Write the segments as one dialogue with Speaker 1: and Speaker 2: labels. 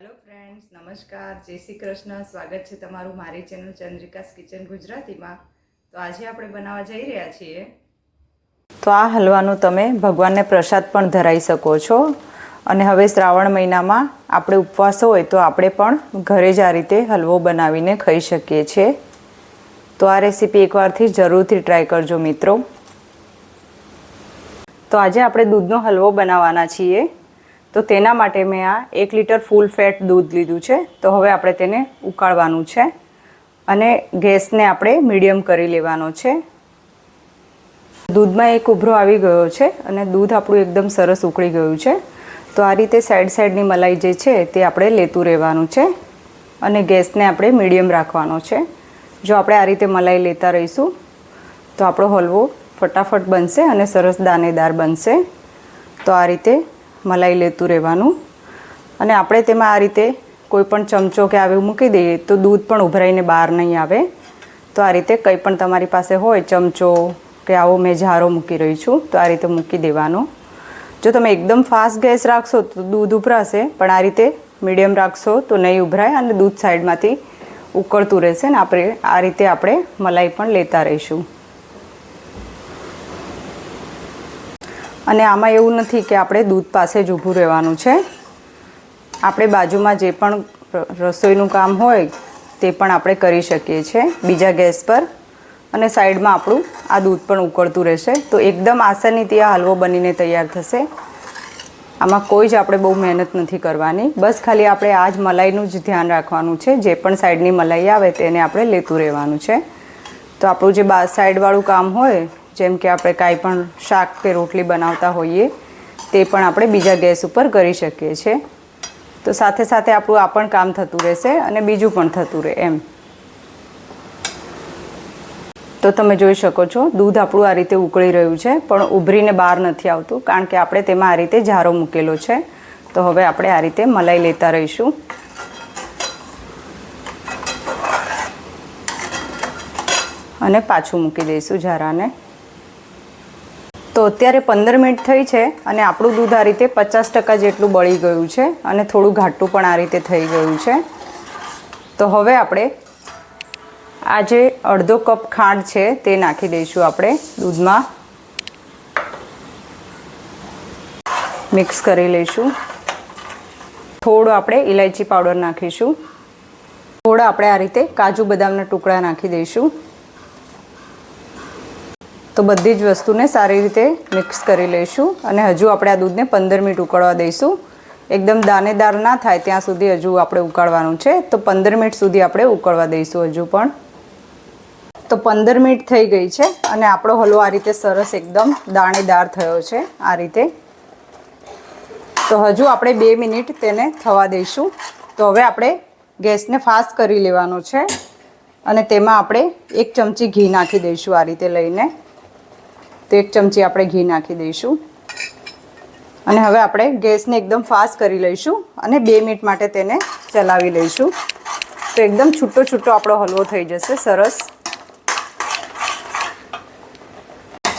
Speaker 1: Hello friends નમસ્કાર, જય શ્રી કૃષ્ણ, સ્વાગત છે તમારું મારી ચેનલ ચંદ્રિકાસ કિચન ગુજરાતીમાં. તો આજે આપણે બનાવવા જઈ રહ્યા છીએ. તો આ હલવાનું તમે ભગવાનને પ્રસાદ પણ ધરાવી શકો છો. અને હવે શ્રાવણ મહિનામાં આપણે ઉપવાસ હોય તો આપણે પણ ઘરે જ આ રીતે હલવો બનાવીને ખાઈ શકીએ છીએ. તો આ રેસીપી એકવારથી જરૂરથી ટ્રાય કરજો મિત્રો. તો આજે આપણે દૂધનો હલવો બનાવવાના છીએ. તો તેના માટે મેં આ એક લીટર ફૂલ ફેટ દૂધ લીધું છે. તો હવે આપણે તેને ઉકાળવાનું છે અને ગેસને આપણે મીડિયમ કરી લેવાનો છે. દૂધમાં એક ઉભરો આવી ગયો છે અને દૂધ આપણું એકદમ સરસ ઉકળી ગયું છે. તો આ રીતે સાઈડ સાઈડની મલાઈ જે છે તે આપણે લેતું રહેવાનું છે અને ગેસને આપણે મીડિયમ રાખવાનો છે. જો આપણે આ રીતે મલાઈ લેતા રહીશું, તો આપણો હલવો ફટાફટ બનશે અને સરસ દાનેદાર બનશે. તો આ રીતે મલાઈ લેતું રહેવાનું. અને આપણે તેમાં આ રીતે કોઈ પણ ચમચો કે આવી મૂકી દઈએ તો દૂધ પણ ઉભરાઈને બહાર નહીં આવે. તો આ રીતે કંઈ પણ તમારી પાસે હોય ચમચો કે આવો મેં ઝારો મૂકી રહી છું, તો આ રીતે મૂકી દેવાનો. જો તમે એકદમ ફાસ્ટ ગેસ રાખશો તો દૂધ ઉભરાશે, પણ આ રીતે મીડિયમ રાખશો તો નહીં ઉભરાય અને દૂધ સાઈડમાંથી ઉકળતું રહેશે ને આપણે આ રીતે આપણે મલાઈ પણ લેતા રહીશું. અને આમાં એવું નથી કે આપણે દૂધ પાસે જ ઊભું રહેવાનું છે. આપણે બાજુમાં જે પણ રસોઈનું કામ હોય, તે પણ આપણે કરી શકીએ છીએ. બીજા ગેસ પર અને સાઈડમાં આપણું આ દૂધ પણ ઉકળતું રહેશે. તો એકદમ આસાનીથી આ હલવો બનીને તૈયાર થશે. આમાં કોઈ જ આપણે બહુ મહેનત નથી કરવાની. બસ ખાલી આપણે આ જ મલાઈનું જ ધ્યાન રાખવાનું છે. જે પણ સાઈડની મલાઈ આવે, તેને આપણે લેતું રહેવાનું છે. તો આપણું જે બા, સાઈડવાળું કામ હોય જેમ કે આપણે કાંઈ પણ શાક કે રોટલી બનાવતા હોઈએ, તે પણ આપણે બીજા ગેસ ઉપર કરી શકીએ છીએ. તો સાથે સાથે આપણું આ પણ કામ થતું રહેશે અને બીજું પણ થતું રહે એમ. તો તમે જોઈ શકો છો, દૂધ આપણું આ રીતે ઉકળી રહ્યું છે, પણ ઉભરીને બહાર નથી આવતું, કારણ કે આપણે તેમાં આ રીતે ઝારો મૂકેલો છે. તો હવે આપણે આ રીતે મલાઈ લેતા રહીશું. અને પાછું મૂકી દઈશું ઝારાને તો અત્યારે પંદર મિનિટ થઈ છે અને આપણું દૂધ આ રીતે પચાસ ટકા જેટલું બળી ગયું છે અને થોડું ઘાટું પણ આ રીતે થઈ ગયું છે. તો હવે આપણે આ જે અડધો કપ ખાંડ છે તે નાખી દઈશું આપણે દૂધમાં. મિક્સ કરી લઈશું. થોડો આપણે ઇલાયચી પાવડર નાખીશું. થોડા આપણે આ રીતે કાજુ બદામના ટુકડા નાખી દઈશું. તો બધી જ વસ્તુને સારી રીતે મિક્સ કરી લઈશું અને હજુ આપણે આ દૂધને પંદર મિનિટ ઉકળવા દઈશું. એકદમ દાણેદાર ના થાય ત્યાં સુધી હજુ આપણે ઉકાળવાનું છે. તો પંદર મિનિટ સુધી આપણે ઉકળવા દઈશું હજુ પણ. તો પંદર મિનિટ થઈ ગઈ છે અને આપણો હલવો આ રીતે સરસ એકદમ દાણેદાર થયો છે આ રીતે. તો હજુ આપણે બે મિનિટ તેને થવા દઈશું. તો હવે આપણે ગેસને ફાસ્ટ કરી લેવાનો છે અને તેમાં આપણે એક ચમચી ઘી નાખી દઈશું આ રીતે લઈને. તો એક ચમચી આપણે ઘી નાખી દઈશું. અને હવે આપણે ગેસને એકદમ ફાસ્ટ કરી લઈશું અને બે મિનિટ માટે તેને ચલાવી લઈશું. તો એકદમ છૂટો છૂટો આપણો હલવો થઈ જશે, સરસ.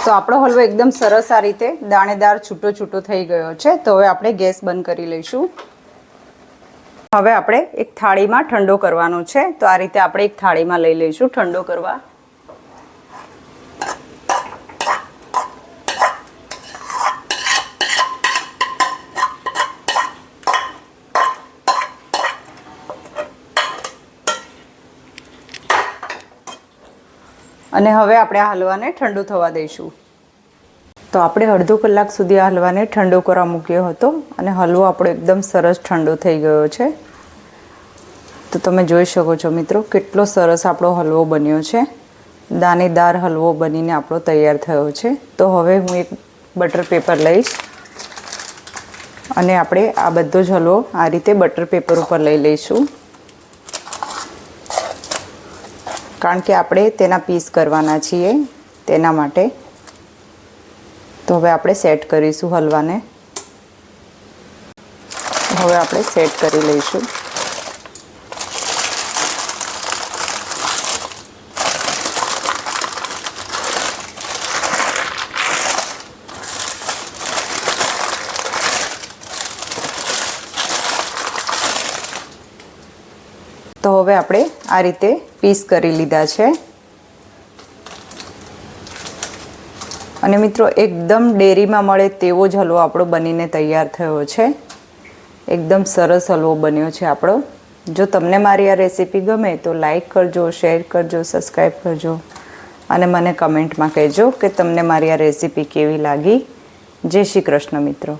Speaker 1: તો આપણો હલવો એકદમ સરસ આ રીતે દાણેદાર છૂટો છૂટો થઈ ગયો છે. તો હવે આપણે ગેસ બંધ કરી લઈશું. હવે આપણે એક થાળીમાં ઠંડો કરવાનો છે. તો આ રીતે આપણે એક થાળીમાં લઈ લઈશું ઠંડો કરવા. અને હવે આપણે આ હલવાને ઠંડુ થવા દઈશું. તો આપણે અડધો કલાક સુધી આ હલવાને ઠંડો કરવા મૂક્યો હતો અને હલવો આપણો એકદમ સરસ ઠંડો થઈ ગયો છે. તો તમે જોઈ શકો છો મિત્રો કેટલો સરસ આપણો હલવો બન્યો છે. દાનેદાર હલવો બનીને આપણો તૈયાર થયો છે. તો હવે હું એક બટર પેપર લઈશ. અને આપણે આ બધો જ હલવો આ રીતે બટર પેપર ઉપર લઈ લઈશું. કારણ કે આપણે તેના પીસ કરવાના છીએ, તેના માટે. તો હવે આપણે સેટ કરીશું હલવાને. હવે આપણે સેટ કરી લઈશું. તો હવે આપણે આ રીતે પીસ કરી લીધા છે. અને મિત્રો, એકદમ ડેરીમાં મળે તેવો જ હલવો આપણો બનીને તૈયાર થયો છે. એકદમ સરસ હલવો બન્યો છે આપણો. જો તમને મારી આ રેસીપી ગમે તો લાઈક કરજો, શેર કરજો, સબસ્ક્રાઈબ કરજો. અને મને કમેન્ટમાં કહેજો કે તમને મારી આ રેસીપી કેવી લાગી. જય શ્રી કૃષ્ણ મિત્રો.